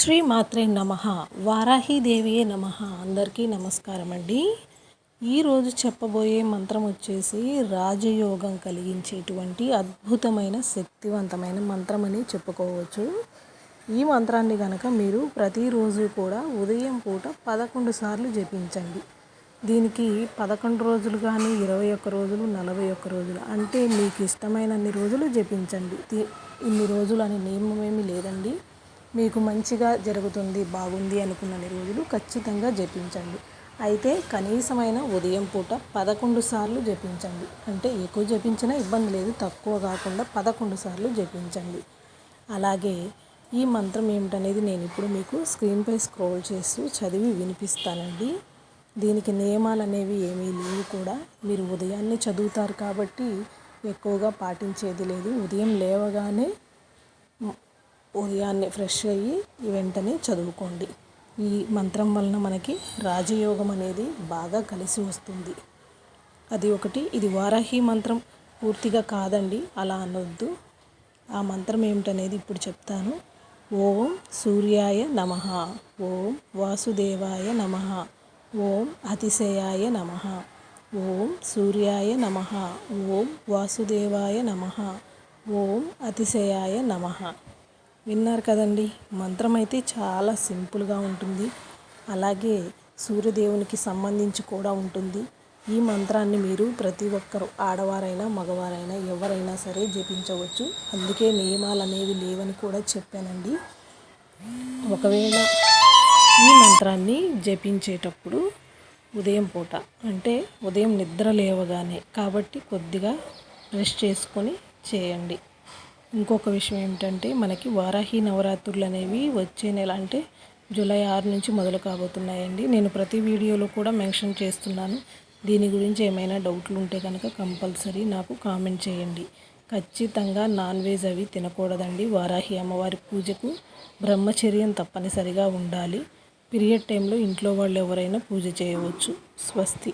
శ్రీ మాత్రే నమ వారాహీదేవియే నమ. అందరికీ నమస్కారం అండి. ఈరోజు చెప్పబోయే మంత్రం వచ్చేసి రాజయోగం కలిగించేటువంటి అద్భుతమైన శక్తివంతమైన మంత్రం అని చెప్పుకోవచ్చు. ఈ మంత్రాన్ని కనుక మీరు ప్రతిరోజు కూడా ఉదయం పూట పదకొండు సార్లు జపించండి. దీనికి పదకొండు రోజులు కానీ ఇరవై ఒక్క రోజులు నలభై ఒక్క రోజులు అంటే మీకు ఇష్టమైనన్ని రోజులు జపించండి. ఇన్ని రోజులు అనే నియమం ఏమీ లేదండి. మీకు మంచిగా జరుగుతుంది బాగుంది అనుకున్న రోజులు ఖచ్చితంగా జపించండి. అయితే కనీసమైన ఉదయం పూట పదకొండు సార్లు జపించండి. అంటే ఎక్కువ జపించినా ఇబ్బంది లేదు తక్కువ కాకుండా పదకొండు సార్లు జపించండి. అలాగే ఈ మంత్రం ఏమిటనేది నేను ఇప్పుడు మీకు స్క్రీన్పై స్క్రోల్ చేస్తూ చదివి వినిపిస్తానండి. దీనికి నియమాలు అనేవి ఏమీ లేవు కూడా. మీరు ఉదయాన్నే చదువుతారు కాబట్టి ఎక్కువగా పాటించేది లేదు. ఉదయం లేవగానే ఉదయాన్నే ఫ్రెష్ అయ్యి వెంటనే చదువుకోండి. ఈ మంత్రం వలన మనకి రాజయోగం అనేది బాగా కలిసి వస్తుంది. అది ఒకటి. ఇది వారాహి మంత్రం. పూర్తిగా కాదండి. అలా అనొద్దు. ఆ మంత్రం ఏమిటనేది ఇప్పుడు చెప్తాను. ఓం సూర్యాయ నమ. ఓం వాసుదేవాయ నమ. ఓం అతిశయాయ నమ. ఓం సూర్యాయ నమ. ఓం వాసుదేవాయ నమ. ఓం అతిశయాయ నమ. విన్నారు కదండి. మంత్రం అయితే చాలా సింపుల్గా ఉంటుంది. అలాగే సూర్యదేవునికి సంబంధించి కూడా ఉంటుంది. ఈ మంత్రాన్ని మీరు ప్రతి ఒక్కరు ఆడవారైనా మగవారైనా ఎవరైనా సరే జపించవచ్చు. అందుకే నియమాలు అనేవి లేవని కూడా చెప్పానండి. ఒకవేళ ఈ మంత్రాన్ని జపించేటప్పుడు ఉదయం పూట అంటే ఉదయం నిద్ర లేవగానే కాబట్టి కొద్దిగా రెస్ట్ చేసుకొని చేయండి. ఇంకొక విషయం ఏమిటంటే మనకి వారాహి నవరాత్రులు అనేవి వచ్చే నెల అంటే జూలై ఆరు నుంచి మొదలు కాబోతున్నాయండి. నేను ప్రతి వీడియోలో కూడా మెన్షన్ చేస్తున్నాను. దీని గురించి ఏమైనా డౌట్లు ఉంటే కనుక కంపల్సరీ నాకు కామెంట్ చేయండి. ఖచ్చితంగా నాన్ వెజ్ అవి తినకూడదండి. వారాహి అమ్మవారి పూజకు బ్రహ్మచర్యం తప్పనిసరిగా ఉండాలి. పీరియడ్ టైంలో ఇంట్లో వాళ్ళు ఎవరైనా పూజ చేయవచ్చు. స్వస్తి.